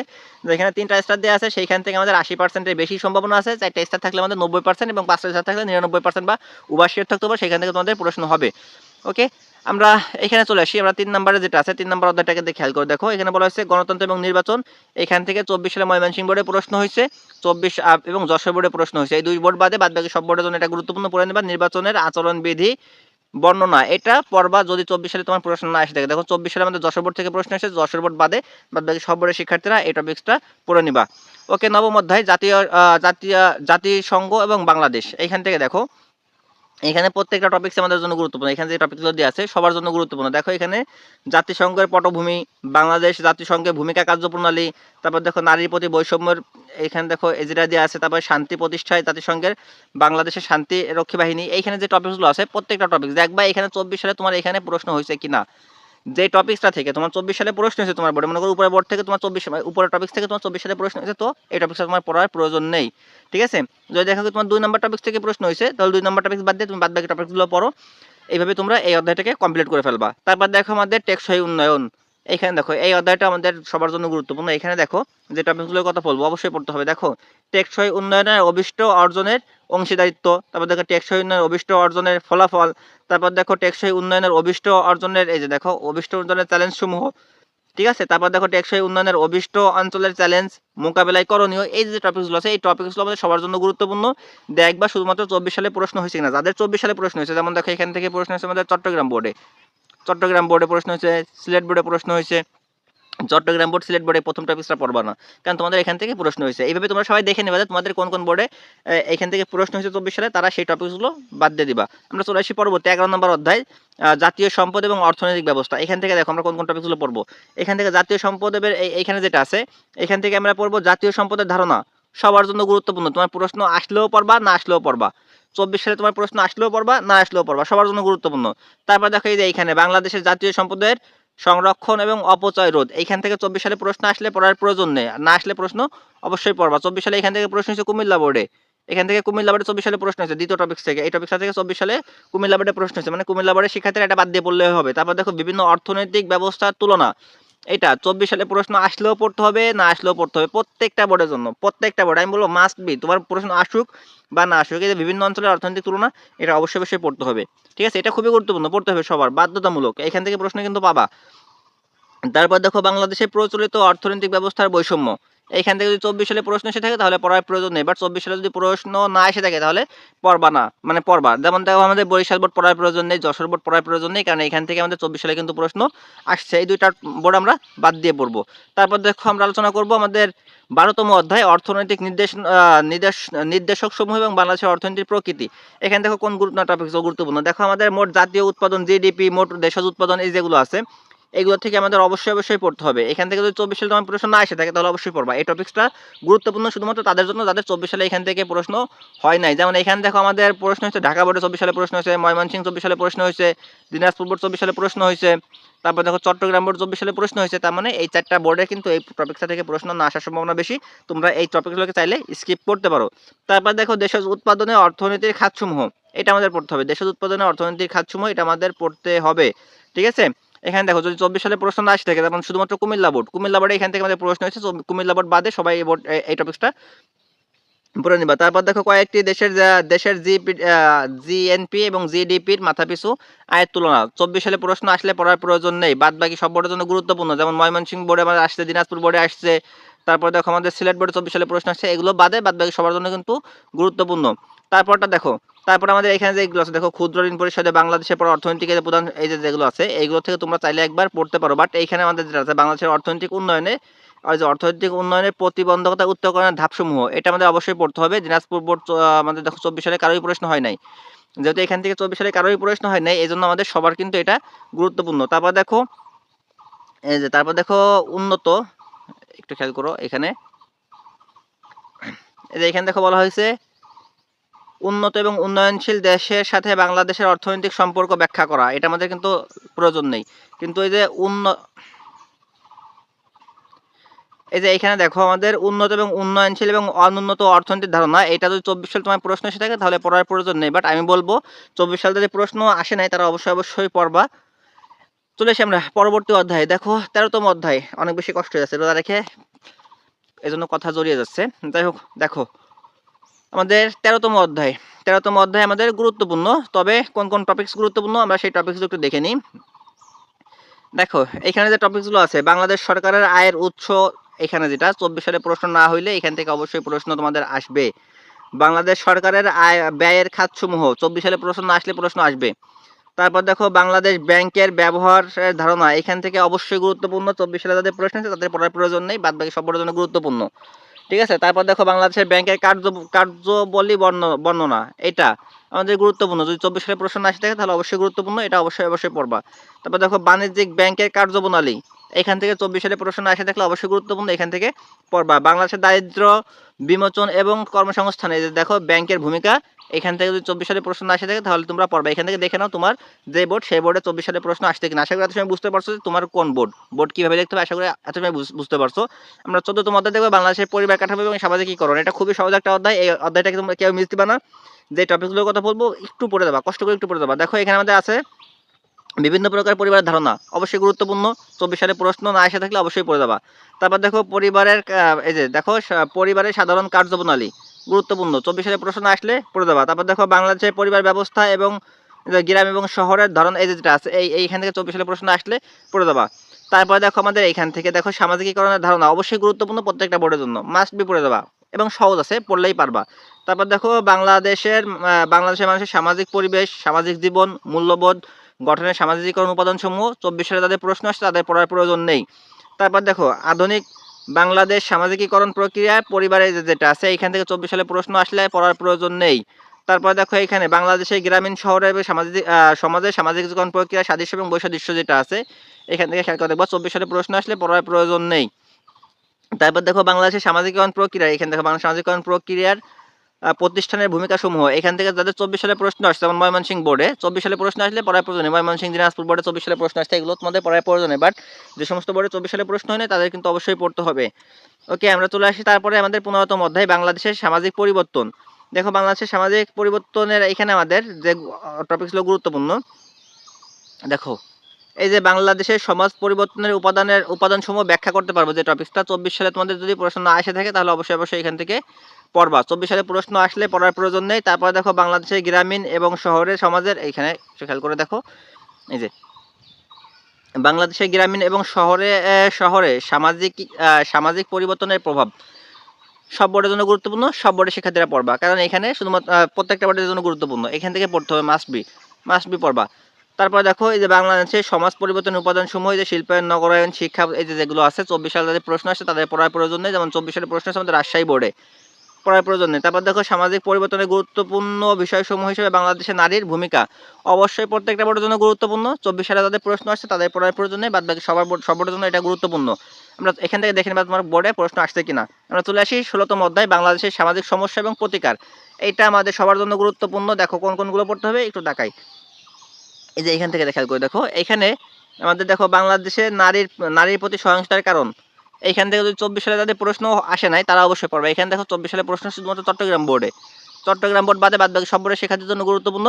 যেখানে তিনটা স্টার দেওয়া আছে, সেইখান থেকে আমাদের আশি পার্সেন্টের বেশি সম্ভাবনা আছে। চারটা স্টার থাকলে আমাদের নব্বই পার্সেন্ট এবং পাঁচটা স্টার থাকলে নিরানব্বই পার্সেন্ট বা উবাশির থাকতে পারে সেখান থেকে তোমাদের প্রশ্ন হবে। ওকে আমরা এখানে চলে আসি, আমরা তিন নম্বরে যেটা আছে, তিন নম্বর অধ্যায়টাকে দিয়ে খেয়াল করে দেখো। এখানে বলা হয়েছে গণতন্ত্র এবং নির্বাচন। এখান থেকে চব্বিশ সালে ময়মনসিংহ বোর্ডে প্রশ্ন হয়েছে, চব্বিশ এবং যশোর বোর্ডে প্রশ্ন হয়েছে। এই দুই বোর্ড বাদে বাদ বাকি সব বোর্ডের জন্য এটা গুরুত্বপূর্ণ পড়ে নেবা। নির্বাচনের আচরণবিধি, বর্ণনা, এটা পড়বা যদি চব্বিশ সালে তোমার প্রশ্ন না এসে থাকে। দেখো, চব্বিশ সালে আমাদের যশোর বোর্ড থেকে প্রশ্ন এসেছে, যশোর বোর্ড বাদে বাদ বাকি সব বোর্ডের শিক্ষার্থীরা এই টপিক্সটা পড়ে নিবা। ওকে, নবম অধ্যায়, জাতীয় জাতীয়, জাতিসংঘ এবং বাংলাদেশ। এইখান থেকে দেখো এখানে প্রত্যেকটা টপিক্স আমাদের জন্য গুরুত্বপূর্ণ। এখানে যে টপিকগুলো দিয়ে আছে, সবার জন্য গুরুত্বপূর্ণ। দেখো এখানে জাতিসংঘের পটভূমি, বাংলাদেশ জাতিসংঘের ভূমিকা কার্যপ্রণালী, তারপর দেখো নারীর প্রতি বৈষম্যের, এখানে দেখো এজিরা দিয়ে আছে, তারপর শান্তি প্রতিষ্ঠায় জাতিসংঘের বাংলাদেশের শান্তি রক্ষী বাহিনী। এইখানে যে টপিকসগুলো আছে, প্রত্যেকটা টপিক দেখবা এখানে চব্বিশ সালে তোমার এখানে প্রশ্ন হয়েছে কিনা? যে টপিকসটা থেকে তোমার চব্বিশ সালে প্রশ্ন হয়েছে তোমার বোর্ডে মনে করো উপরের বোর্ড থেকে তোমার চব্বিশ উপরের টপিক থেকে তোমার চব্বিশ সালে প্রশ্ন হয়েছে তো এই টপিকসটা তোমার পড়ার প্রয়োজন নেই, ঠিক আছে? যদি দেখো তোমার দুই নম্বর টপিক থেকে প্রশ্ন হয়েছে, তাহলে দুই নম্বর টপিক বাদ দিয়ে তুমি বাদ বাকি টপিকগুলো পড়ো, এইভাবে তোমরা এই অধ্যায়টাকে কমপ্লিট করে ফেলবা। তারপর দেখো আমাদের টেকসই উন্নয়ন এখানে দেখো, এই অধ্যায়টা আমাদের সবার জন্য গুরুত্বপূর্ণ এখানে দেখো যে টপিকগুলোর কথা বলব, অবশ্যই পড়তে হবে। দেখো, টেকসই উন্নয়নের অভিষ্ট অর্জনের অংশীদারিত্ব, তারপর দেখো টেকসই উন্নয়নের অভিষ্ট অর্জনের ফলাফল, তারপর দেখো টেকসই উন্নয়নের অভিষ্ট অর্জনের, এই যে দেখো অভিষ্ট অর্জনের চ্যালেঞ্জ সমূহ, ঠিক আছে? তারপর দেখো টেকসই উন্নয়নের অভিষ্ট অঞ্চলের চ্যালেঞ্জ মোকাবেলায় করণীয়, এই যে টপিকসগুলো আছে, এই টপিকসগুলো আমাদের সবার জন্য গুরুত্বপূর্ণ। দেখবা শুধুমাত্র চব্বিশ সালে প্রশ্ন হয়েছে কিনা? যাদের চব্বিশ সালে প্রশ্ন হয়েছে, যেমন দেখো এখান থেকে প্রশ্ন হয়েছে আমাদের চট্টগ্রাম বোর্ডে চট্টগ্রাম বোর্ডে প্রশ্ন হয়েছে, সিলেট বোর্ডে প্রশ্ন হয়েছে চট্টগ্রাম বোর্ড, সিলেট বোর্ডে প্রথম টপিকসটা পড়বা না। কারণ তোমাদের এখান থেকে প্রশ্ন হয়েছে। এইভাবে তোমরা সবাই দেখে নেবে তোমাদের কোন কোন বোর্ডে এখান থেকে প্রশ্ন হয়েছে চব্বিশ সালে, তারা সেই টপিকসগুলো বাদ দিয়ে দিবা। আমরা চলে আসি পরবর্তী এগারো নম্বর অধ্যায় জাতীয় সম্পদ এবং অর্থনৈতিক ব্যবস্থা। এখান থেকে দেখো আমরা কোন কোন টপিকগুলো পড়ব। এখান থেকে জাতীয় সম্পদের এইখানে যেটা আছে, এখান থেকে আমরা পড়ব জাতীয় সম্পদের ধারণা। সবার জন্য গুরুত্বপূর্ণ। তোমার প্রশ্ন আসলেও পড়বা, না আসলেও পড়বা। চব্বিশ সালে তোমার প্রশ্ন আসলেও পড়বা, না আসলেও পড়বা। সবার জন্য গুরুত্বপূর্ণ। তারপর দেখো এই যে এইখানে, বাংলাদেশের জাতীয় সম্পদের সংরক্ষণ এবং অপচয় রোধ। এইখান থেকে চব্বিশ সালে প্রশ্ন আসলে পড়ার প্রয়োজন নেই। না আসলে প্রশ্ন অবশ্যই পড়বা। চব্বিশ সালে এখান থেকে প্রশ্ন হচ্ছে কুমিল্লা বোর্ডে এখান থেকে কুমিল্লা বোর্ডে চব্বিশ সালে প্রশ্ন হয়েছে। দ্বিতীয় টপিক থেকে। এই টপিকটা থেকে চব্বিশ সালে কুমিল্লা বোর্ডে প্রশ্ন হয়েছে। মানে কুমিল্লা বোর্ডের শিক্ষার্থীরা এটা বাদ দিয়ে পড়লে হবে। তারপর দেখো বিভিন্ন অর্থনৈতিক ব্যবস্থার তুলনা। এটা চব্বিশ সালে প্রশ্ন আসলেও পড়তে হবে, না আসলেও পড়তে হবে। প্রত্যেকটা বোর্ডের জন্য। প্রত্যেকটা বোর্ড আমি বলব মাস্ট বি তোমার প্রশ্ন আসুক বা না আসুক, এই বিভিন্ন অঞ্চলের অর্থনৈতিক তুলনা, এটা অবশ্যই অবশ্যই পড়তে হবে। ঠিক আছে? এটা খুবই গুরুত্বপূর্ণ। পড়তে হবে সবার। বাধ্যতামূলক। এখান থেকে প্রশ্ন কিন্তু পাবা। তারপর দেখো বাংলাদেশে প্রচলিত অর্থনৈতিক ব্যবস্থার বৈষম্য। এইখান থেকে যদি চব্বিশ সালে প্রশ্ন এসে থাকে, তাহলে পড়ার প্রয়োজন নেই। বাট চব্বিশ সালে যদি প্রশ্ন না এসে থাকে, তাহলে পড়বা না। মানে পড়বা। যেমন দেখো আমাদের বরিশাল বোর্ড পড়ার প্রয়োজন নেই, যশোর বোর্ড পড়ার প্রয়োজন নেই, কারণ এখান থেকে আমাদের চব্বিশ সালে কিন্তু প্রশ্ন আসছে। এই দুইটা বোর্ড আমরা বাদ দিয়ে পড়ব। তারপর দেখো আমরা আলোচনা করব আমাদের বারোতম অধ্যায়, অর্থনৈতিক নির্দেশ নির্দেশ নির্দেশক সমূহ এবং বাংলাদেশের অর্থনীতির প্রকৃতি। এখানে দেখো কোন গুরুত্ব টপিক গুরুত্বপূর্ণ? দেখো আমাদের মোট জাতীয় উৎপাদন জিডিপি মোট দেশজ উৎপাদন, এই যেগুলো আছে এগুলো থেকে আমাদের অবশ্যই অবশ্যই পড়তে হবে। এখান থেকে যদি চব্বিশ সালে তোমার প্রশ্ন না এসে থাকে তাহলে অবশ্যই পড়বা। এই টপিক্সটা গুরুত্বপূর্ণ শুধুমাত্র তাদের জন্য, যাদের চব্বিশ সালে এখান থেকে প্রশ্ন হয় নাই। যেমন এখানে দেখো আমাদের প্রশ্ন হচ্ছে ঢাকা বোর্ডে চব্বিশ সালে প্রশ্ন হয়েছে, ময়মনসিংহ চব্বিশ সালে প্রশ্ন হয়েছে, দিনাজপুর বোর্ড চব্বিশ সালে প্রশ্ন হয়েছে, তারপর দেখো চট্টগ্রাম বোর্ড চব্বিশ সালে প্রশ্ন হয়েছে। তার মানে এই চারটা বোর্ডে কিন্তু এই টপিকটা থেকে প্রশ্ন না আসার সম্ভাবনা বেশি। তোমরা এই টপিকগুলোকে চাইলে স্কিপ করতে পারো। তারপর দেখো দেশের উৎপাদনে অর্থনীতির খাতসমূহ, এটা আমাদের পড়তে হবে। দেশের উৎপাদনে অর্থনীতির খাতসমূহ, এটা আমাদের পড়তে হবে। ঠিক আছে? এখানে দেখো যদি চব্বিশ সালে প্রশ্ন না আসে থাকে যেমন শুধুমাত্র কুমিল্লা বোর্ড। কুমিল্লা বোর্ডে এখান থেকে আমাদের প্রশ্ন হয়েছে কুমিল্লা বোর্ড বাদে সবাই এই বোর্ড এই পড়ে নিবা। তারপর দেখো কয়েকটি দেশের দেশের জিপি জিএনপি এবং জিডিপির মাথাপিছু আয়ের তুলনা। চব্বিশ সালে প্রশ্ন আসলে পড়ার প্রয়োজন নেই বাদ বাকি সব বোর্ডের জন্য গুরুত্বপূর্ণ। যেমন ময়মনসিংহ বোর্ডে আমাদের আসছে, দিনাজপুর বোর্ডে আসছে, তারপর দেখো আমাদের সিলেট বোর্ডে চব্বিশ সালে প্রশ্ন আসছে, এগুলো বাদে বাদ বাকি সবার জন্য কিন্তু গুরুত্বপূর্ণ। তারপরটা দেখো তারপর আমাদের এখানে যে এগুলো আছে, দেখো ক্ষুদ্র ঋণ পরিষদে বাংলাদেশের পর অর্থনৈতিক প্রধান এই যে যেগুলো আছে এইগুলো থেকে তোমরা চাইলে একবার পড়তে পারো। বাট এইখানে আমাদের যেটা আছে, বাংলাদেশের অর্থনৈতিক উন্নয়নে, আর যে অর্থনৈতিক উন্নয়নের প্রতিবন্ধকতা উত্তরকরণের ধাপসমূহ, এটা আমাদের অবশ্যই পড়তে হবে। দিনাজপুর বোর্ড আমাদের দেখো চব্বিশ সালে কারোই প্রশ্ন হয় নাই। যেহেতু এখান থেকে চব্বিশ সালে কারোই প্রশ্ন হয় নাই এই জন্য আমাদের সবার কিন্তু এটা গুরুত্বপূর্ণ। তারপর দেখো, এই যে তারপর দেখো উন্নত, একটু খেয়াল করো এখানে। এই যে এখানে দেখো বলা হয়েছে উন্নত এবং উন্নয়নশীল দেশের সাথে বাংলাদেশের অর্থনৈতিক সম্পর্ক ব্যাখ্যা করা, এটা আমাদের কিন্তু প্রয়োজন নেই। কিন্তু এই যে উন্ন, এই যে এখানে দেখো আমাদের উন্নত এবং উন্নয়নশীল এবং অনুন্নত অর্থনীতির ধারণা, এটা যদি চব্বিশ সাল তোমার প্রশ্ন এসে থাকে তাহলে পড়ার প্রয়োজন নেই বাট আমি বলব চব্বিশ সাল যদি প্রশ্ন আসে নাই তারা অবশ্যই অবশ্যই পড়বা। চলে এসে আমরা পরবর্তী অধ্যায়, দেখো তেরোতম অধ্যায়, অনেক বেশি কষ্ট হয়ে যাচ্ছে, রোজা রেখে এই কথা জড়িয়ে যাচ্ছে। যাই হোক, দেখো আমাদের তেরোতম অধ্যায়। তেরোতম অধ্যায় আমাদের গুরুত্বপূর্ণ, তবে কোন কোন টপিকস গুরুত্বপূর্ণ আমরা সেই টপিকসগুলো একটু দেখে নিই। দেখো, এখানে যে টপিকসগুলো আছে, বাংলাদেশ সরকারের আয়ের উৎস এখানে যেটা, চব্বিশ সালে প্রশ্ন না হইলে এখান থেকে অবশ্যই প্রশ্ন তোমাদের আসবে। বাংলাদেশ সরকারের আয়, ব্যয়ের খাতসমূহ, চব্বিশ সালে প্রশ্ন না আসলে প্রশ্ন আসবে। তারপর দেখো, বাংলাদেশ ব্যাংকের ব্যবহারের ধারণা, এখান থেকে অবশ্যই গুরুত্বপূর্ণ, চব্বিশ সালে যাদের প্রশ্ন আছে তাদের পড়ার প্রয়োজন নেই বাদ বাকি সবার জন্য গুরুত্বপূর্ণ। ঠিক আছে? তারপর দেখো বাংলাদেশের ব্যাংকের কার্য, কার্যবলী বর্ণ- বর্ণনা এটা আমাদের গুরুত্বপূর্ণ। যদি চব্বিশ সালে প্রশ্ন আসে থাকে, তাহলে অবশ্যই গুরুত্বপূর্ণ, এটা অবশ্যই অবশ্যই পড়বা। তারপর দেখো বাণিজ্যিক ব্যাংকের কার্যপ্রণালী, এখান থেকে চব্বিশ সালে প্রশ্ন আসে থাকলে অবশ্যই গুরুত্বপূর্ণ, এখান থেকে পড়বা। বাংলাদেশের দারিদ্র বিমোচন এবং কর্মসংস্থানে দেখো ব্যাংকের ভূমিকা এখান থেকে যদি চব্বিশ সালে প্রশ্ন আসে থাকে, তাহলে তোমরা পড়বা। এখান থেকে দেখে নাও তোমার যে বোর্ড, সেই বোর্ডে চব্বিশ সালে প্রশ্ন আসতে কিনা। আশা করি এত সময় বুঝতে পারছ যে তোমার কোন বোর্ড বোর্ড কীভাবে দেখতে হবে, আশা করি এত সময় বুঝ- বুঝতে পারছ। আমরা চোদ্দতম অধ্যায় দেখব, বাংলাদেশের পরিবার কাঠামো এবং সামাজিকীকরণ এটা খুবই সহজ একটা অধ্যায়। এই অধ্যায়টাকে তোমরা কেউ মিস দিবা না। যে টপিকগুলোর কথা বলব, একটু পড়ে দেবা, কষ্ট করে একটু পড়ে দেবা। দেখো, এখানে আমাদের আছে বিভিন্ন প্রকার পরিবারের ধারণা। অবশ্যই গুরুত্বপূর্ণ। চব্বিশ সালে প্রশ্ন না এসে থাকলে অবশ্যই পড়ে দেবা। তারপর দেখো, পরিবারের এই যে, দেখো পরিবারের সাধারণ কার্যপ্রণালী। গুরুত্বপূর্ণ। চব্বিশ সালে প্রশ্ন আসলে পড়ে দেবা। তারপর দেখো বাংলাদেশের পরিবার ব্যবস্থা এবং গ্রাম এবং শহরের ধরন এই যেটা আছে, এই এইখান থেকে চব্বিশ সালে প্রশ্ন আসলে পড়ে দেবা। তারপর দেখো আমাদের এইখান থেকে দেখো সামাজিকীকরণের ধারণা অবশ্যই গুরুত্বপূর্ণ প্রত্যেকটা বোর্ডের জন্য। মাস্ট বি পড়ে দেবা এবং সহজ আছে, পড়লেই পারবা। তারপর দেখো, বাংলাদেশের বাংলাদেশের মানুষের সামাজিক পরিবেশ, সামাজিক জীবন, মূল্যবোধ, গঠনের সামাজিকীকরণ উপাদানসমূহ, চব্বিশ সালে তাদের প্রশ্ন আসছে তাদের পড়ার প্রয়োজন নেই। তারপর দেখো, আধুনিক বাংলাদেশ সামাজিকীকরণ প্রক্রিয়ায় পরিবারে যেটা আছে, এখান থেকে চব্বিশ সালে প্রশ্ন আসলে পড়ার প্রয়োজন নেই। তারপরে দেখো এখানে বাংলাদেশের গ্রামীণ শহরে সামাজিক সমাজে সামাজিকীকরণ প্রক্রিয়া, সাদৃশ্য এবং বৈসাদৃশ্য যেটা আছে, এখান থেকে খেয়াল করে দেখব চব্বিশ সালে প্রশ্ন আসলে পড়ার প্রয়োজন নেই। তারপর দেখো বাংলাদেশের সামাজিকীকরণ প্রক্রিয়া, এখানে দেখো বাংলাদেশ সামাজিকীকরণ প্রক্রিয়ার প্রতিষ্ঠানের ভূমিকা সমূহ এখান থেকে যাদের চব্বিশ সালে প্রশ্ন আসছে, যেমন ময়মনসিংহ বোর্ডে, চব্বিশ সালে প্রশ্ন আসলে পড়ার প্রয়োজন নেই। ময়মনসিংহ, দিনাজপুর বোর্ডে চব্বিশ সালে প্রশ্ন আসছে, এগুলো তোমাদের পড়ার প্রয়োজন বাট যে সমস্ত বোর্ডে চব্বিশ সালে প্রশ্ন হয় তাদের কিন্তু অবশ্যই পড়তে হবে। ওকে আমরা চলে আসি তারপরে আমাদের পনেরোতম অধ্যায়, বাংলাদেশের সামাজিক পরিবর্তন। দেখো, বাংলাদেশের সামাজিক পরিবর্তনের এখানে আমাদের যে টপিকগুলো গুরুত্বপূর্ণ, দেখো, এই যে বাংলাদেশের সমাজ পরিবর্তনের উপাদানের উপাদানসমূহ ব্যাখ্যা করতে পারব যে টপিকটা চব্বিশ সালে তোমাদের যদি প্রশ্ন আসে থাকে, তাহলে অবশ্যই অবশ্যই এখান থেকে পড়বা চব্বিশ সালে প্রশ্ন আসলে পড়ার প্রয়োজন নেই। তারপরে দেখো বাংলাদেশের গ্রামীণ এবং শহরের সমাজের, এইখানে খেয়াল করে দেখো। এই যে, বাংলাদেশের গ্রামীণ এবং শহরে শহরে সামাজিক সামাজিক পরিবর্তনের প্রভাব সব বোর্ডের জন্য গুরুত্বপূর্ণ, সব বোর্ডের শিক্ষার্থীরা পড়বা। কারণ এখানে শুধুমাত্র প্রত্যেকটা বোর্ডের জন্য গুরুত্বপূর্ণ। এখান থেকে পড়তে হবে মাস্ট বি মাস্ট বি পড়বা। তারপর দেখো, এই যে বাংলাদেশের সমাজ পরিবর্তন উপাদান সমূহ যে শিল্পায়ন, নগরায়ন, শিক্ষা, এই যে যেগুলো আছে, চব্বিশ সালে যাদের প্রশ্ন আসে তাদের পড়ার প্রয়োজন নেই। যেমন চব্বিশ সালে প্রশ্ন আছে আমাদের রাজশাহী বোর্ডে পড়ার প্রয়োজন নেই। তারপর দেখো, সামাজিক পরিবর্তনের গুরুত্বপূর্ণ বিষয়সমূহ হিসেবে বাংলাদেশের নারীর ভূমিকা। অবশ্যই প্রত্যেকটা বোর্ডের জন্য গুরুত্বপূর্ণ। চব্বিশ সালে যাদের প্রশ্ন আসছে, তাদের পড়ার প্রয়োজন নেই। বাদ বাকি সবার সব বোর্ডের জন্য এটা গুরুত্বপূর্ণ। আমরা এখান থেকে দেখে নেবা তোমার বোর্ডে প্রশ্ন আসছে কিনা। আমরা চলে আসি ষোলোতম অধ্যায়, বাংলাদেশের সামাজিক সমস্যা এবং প্রতিকার। এইটা আমাদের সবার জন্য গুরুত্বপূর্ণ। দেখো, কোন কোনগুলো পড়তে হবে, একটু দেখাই। এই যে এখান থেকে খেয়াল করে দেখো। এখানে আমাদের দেখো বাংলাদেশে নারীর নারীর প্রতি সহিংসতার কারণ। এইখান থেকে যদি চব্বিশ সালে তাদের প্রশ্ন আসে নাই, তারা অবশ্যই পড়বে। এখানে দেখো চব্বিশ সালে প্রশ্ন শুধুমাত্র চট্টগ্রাম বোর্ডে। চট্টগ্রাম বোর্ড বাদে বাদ বাকি সব বোর্ডে শেখার জন্য গুরুত্বপূর্ণ।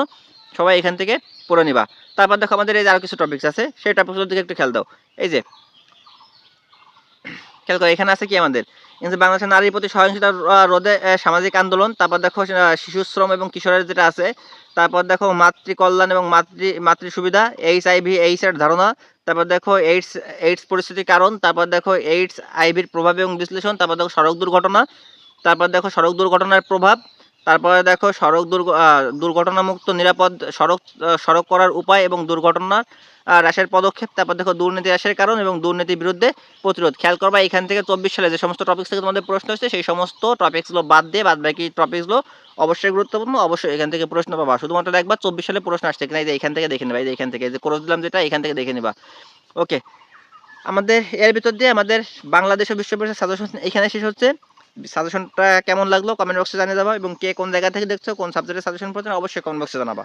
সবাই এখান থেকে পড়ে নিবা। তারপর দেখো আমাদের এই যে আরও কিছু টপিকস আছে, সেই টপিকগুলোর দিকে একটু খেয়াল দাও। এই যে খেয়াল করে, এখানে আছে কি আমাদের? বাংলাদেশের নারীর প্রতি সহিংসতা রোধে সামাজিক আন্দোলন, তারপর দেখো শিশু শ্রম এবং কিশোরের যেটা আছে, তারপর দেখো মাতৃ কল্যাণ এবং মাতৃ মাতৃ সুবিধা এইচ আইভি এইচ এর ধারণা, তারপর দেখো এইডস এইডস পরিস্থিতির কারণ, তারপর দেখো এইডস আইভির প্রভাব এবং বিশ্লেষণ, তারপর দেখো, সড়ক দুর্ঘটনা, তারপর দেখো, সড়ক দুর্ঘটনার প্রভাব তারপরে দেখো সড়ক দুর্ঘটনামুক্ত, নিরাপদ সড়ক সড়ক করার উপায় এবং দুর্ঘটনা হ্রাসের পদক্ষেপ, তারপর দেখো দুর্নীতি হ্রাসের কারণ এবং দুর্নীতির বিরুদ্ধে প্রতিরোধ। খেয়াল করবা, এখান থেকে চব্বিশ সালে যে সমস্ত টপিক্স থেকে তোমাদের প্রশ্ন হচ্ছে সেই সমস্ত টপিক্সগুলো বাদ দিয়ে বাদ বাকি টপিক্সগুলো অবশ্যই গুরুত্বপূর্ণ, অবশ্যই এখান থেকে প্রশ্ন পাবা। শুধুমাত্র দেখবা চব্বিশ সালে প্রশ্ন আসছে কিনা, এই যে এখান থেকে দেখে নেবা, এই যে এখান থেকে যে করে দিলাম যেটা, এখান থেকে দেখে নেবা। ওকে আমাদের, এর ভিতর দিয়ে আমাদের বাংলাদেশ ও বিশ্ব পরিষদ সাজেশন এখানে শেষ হচ্ছে। সাজেশনটা কেমন লাগল? কমেন্ট বক্সে জানিয়ে দেবা এবং কে কোন জায়গা থেকে দেখছ, কোন সাবজেক্টের সাজেশন পড়ছেন অবশ্যই কমেন্ট বক্সে জানাবা।